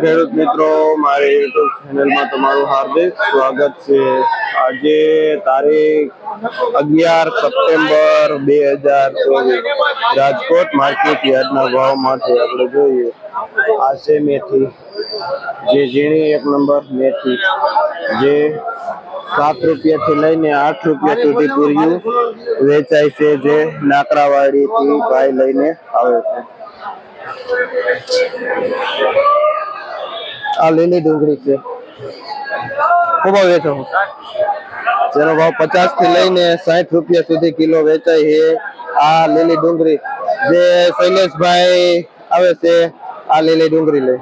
ખેડૂત મિત્રો, મારી યુટ્યુબ ચેનલમાં તમારું હાર્દિક સ્વાગત છે. આજે તારીખ અગિયાર સપ્ટેમ્બર બે હજાર ચોવીસ. રાજકોટ માર્કેટ યાર્ડના માટે આપણે જોઈએ. આ છે મેથી. જે ઝીણી એક નંબર મેથી જે સાત રૂપિયાથી લઈને આઠ રૂપિયા સુધી પૂર્યું વેચાય છે. જે નાકરાવાડીથી ભાઈ લઈને આવે છે. આ લીલી ડુંગળી છે ખૂબ વેચો જેનો ભાવ પચાસથી લઈને સાઠ રૂપિયા સુધી કિલો વેચાય છે. આ લીલી ડુંગળી. જે શૈલેષભાઈ આવે છે આ લીલી ડુંગળી લે.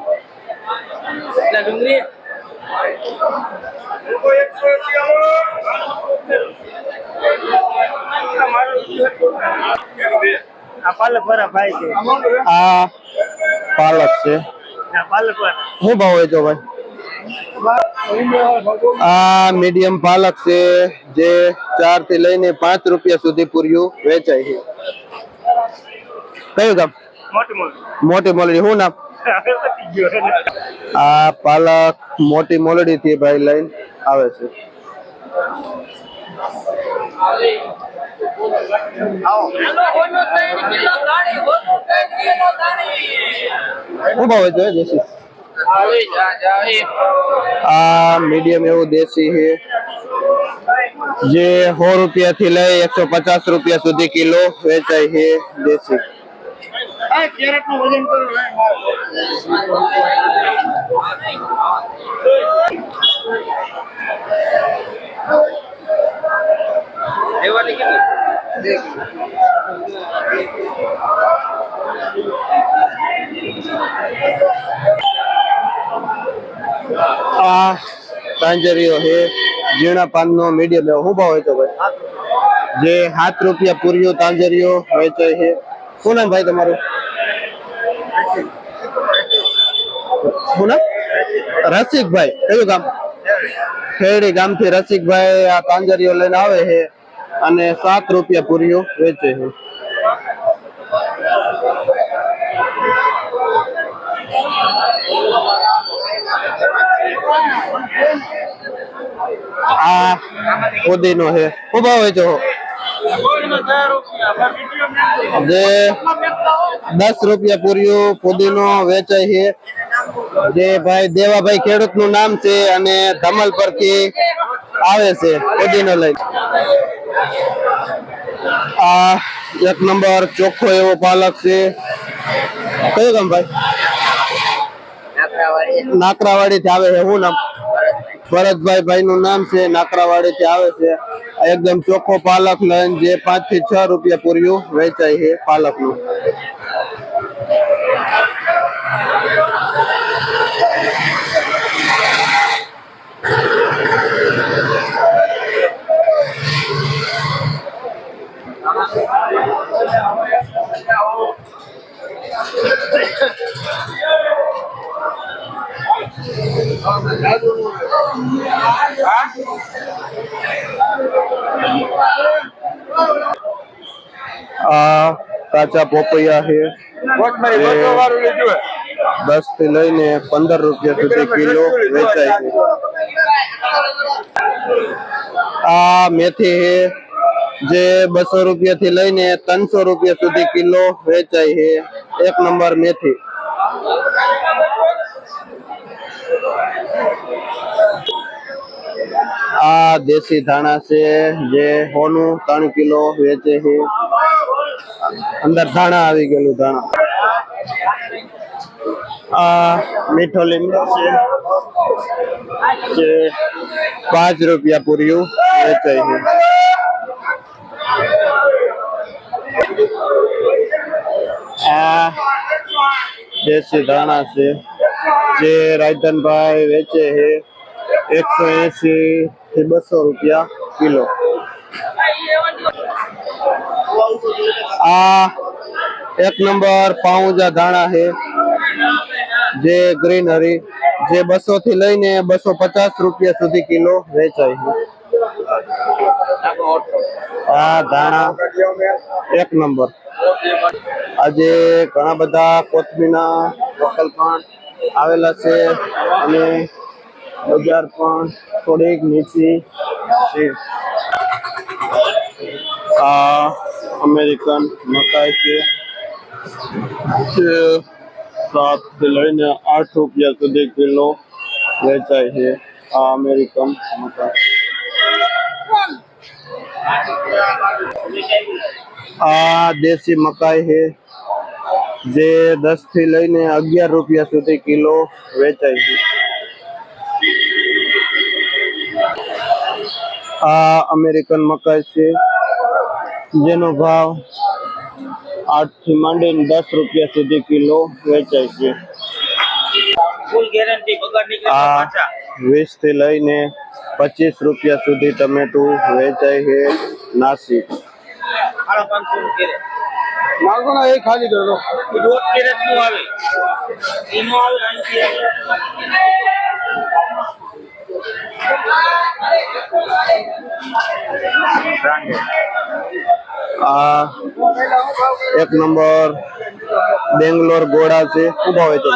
આ પાલક છે. શું ભાવ વેચો ભાઈ? આ મીડિયમ પાલક છે, જે ચારથી લઈને પાંચ રૂપિયા સુધી પૂર્યું વેચાય છે. કયું ગામ? મોટી મોલડી. શું નામ. આ પાલક મોટી મોલડી થી ભાઈ લઈને આવે છે. શું ભાવ વેચો દેશી? આ મીડિયમ એવું દેશી છે, જે સો રૂપિયા થી લઈ એકસો પચાસ રૂપિયા સુધી કિલો વેચાય છે દેશી. આ કેરેટનું વજન કરો ને. આ તાંજરીઓ છે, ઝીણા પાનનો મીડિયમ એવો શું ભાવ વેચો ભાઈ. જે સાત રૂપિયા પૂરીઓ તાંજરીઓ વેચે છે. શું નામ ભાઈ તમારું? શું નામ? રસિકભાઈ. કયું ગામ? ખેડી ગામથી રસિકભાઈ આ તાંજરીઓ લઈને આવે છે અને સાત રૂપિયા પૂરીઓ વેચે છે. આ ફુદીનો છે. ભાવ વેચો છો? જે દસ રૂપિયા પૂર્યું પુદીનો વેચાય છે. જે ભાઈ દેવાભાઈ ખેડૂતનું નામ છે અને ધમલ પરથી આવે છે પુદીનો લઈ આ એક નંબર ચોખ્ખો એવો પાલક છે. કયું ગામ ભાઈ? નાકરાવાડી. થી આવે છે. શું નામ? ભરતભાઈ ભાઈ નું નામ છે નાકરાવાડી થી આવે છે. એકદમ ચોખ્ખો પાલક લઈને જે પાંચથી છ રૂપિયા પૂર્યું વેચાય છે પાલકનું આ કાચા પોપૈયા છે એ દસથી લઈને પંદર રૂપિયા સુધી કિલો વેચાય છે આ મેથી છે જે બસો રૂપિયા થી લઈને ત્રણસો રૂપિયા સુધી કિલો વેચાય છે એક નંબર મેથી આ દેશી ધાણા છે, જે હોનું ત્રણ કિલો વેચે છે. અંદર ધાણા આવી ગયેલું ધાણા. આ મીઠો લીમડો છે, જે પાંચ રૂપિયા પૂર્યું વેચાય છે. આ દેશી ધાણા છે, જે રાયધનભાઈ વેચે છે. એકસો એસી થી બસો રૂપિયા કિલો. આ એક નંબર પાઉજા ધાણા છે. જે ગ્રીનરી, જે બસો થી લઈને બસો પચાસ રૂપિયા સુધી કિલો વેચાય છે. આ ધાણા એક નંબર. આજે ઘણા બધા કોથમીના વકલપાન આવેલા છે અને બજાર પણ થોડીક નીચી છે આ અમેરિકન મકાઈ છે જે સાતથી લઈને આઠ રૂપિયા સુધી કિલો વેચાય છે આ અમેરિકન મકાઈ આ દેશી મકાઈ છે જે દસથી લઈને અગિયાર રૂપિયા સુધી કિલો વેચાય છે આ અમેરિકન મકાઈ છે. જેનો ભાવ આઠથી માંડીને દસ રૂપિયા સુધી કિલો વેચાય છે. ફૂલ ગેરંટી પગાર નીકળે તો આ પાછા. વીસથી લઈને પચીસ રૂપિયા સુધી ટમેટું વેચાય છે નાસિક. માગોના એ ખાલી કરો. દોઢ કેરેટનું આવે? એનું આવે. આ એક નંબર બેંગ્લોર ગોળા છે. શું ભાવ વેચો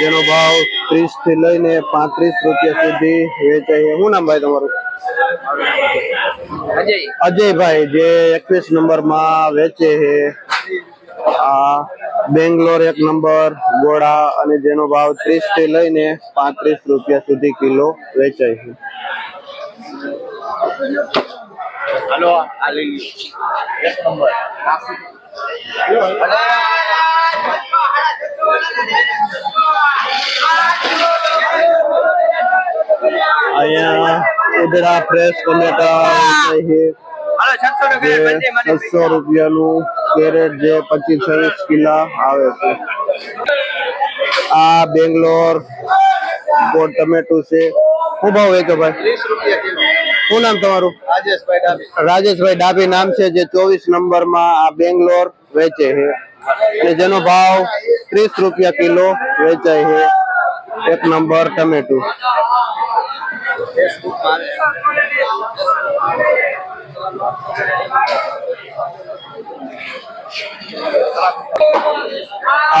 જેનો ભાવ ત્રીસથી લઈને પાંત્રીસ રૂપિયા સુધી વેચાય છે. શું નામ ભાઈ તમારું? અજય. અજયભાઈ જે એકવીસ નંબરમાં વેચે છે. આ બેંગ્લોર એક નંબર ગોળા અને જેનો ભાવ ત્રીસથી લઈને પાંત્રીસ રૂપિયા સુધી કિલો વેચાય છે. હાલો આ લઈ એક નંબર. અહીંયા ઉધડા ફ્રેશ ટમેટા હાલો છસો નો જે કેરેટ છસો રૂપિયાનું કેરેટ જે પચીસ છવ્વીસ કિલા આવે છે. આ બેંગ્લોર ગોળ ટમેટું છે. શું ભાવ વેચો ભાઈ? રૂપિયા શું નામ તમારું? રાજેશભાઈ ડાબી ડાભી નામ છે જે ચોવીસ નંબરમાં આ બેંગ્લોર વેચે છે. અને જેનો ભાવ ત્રીસ રૂપિયા કિલો વેચાય છે. એક નંબર ટમેટું.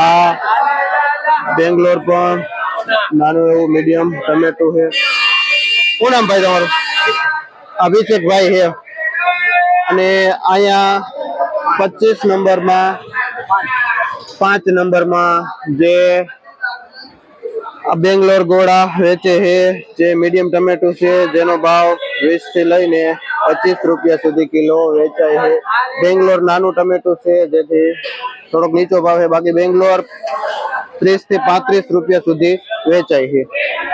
આ બેંગ્લોર પણ નાનું એવું મીડિયમ ટમેટું છે. શું નામ ભાઈ તમારું? અભિષેકભાઈ છે. અને અહીંયા પચીસ નંબરમાં, પાંચ નંબરમાં જે આ બેંગ્લોર ગોળા વેચે છે. જે મીડિયમ ટમેટું છે, જેનો ભાવ વીસથી લઈને પચીસ રૂપિયા સુધી કિલો વેચાય છે. બેંગ્લોર નાનું ટમેટું છે, જેથી થોડોક નીચો ભાવ છે. બાકી બેંગ્લોર ત્રીસથી પાંત્રીસ રૂપિયા સુધી વેચાય છે.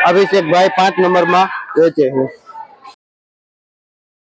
અભિષેકભાઈ પાંચ નંબરમાં વેચે છે.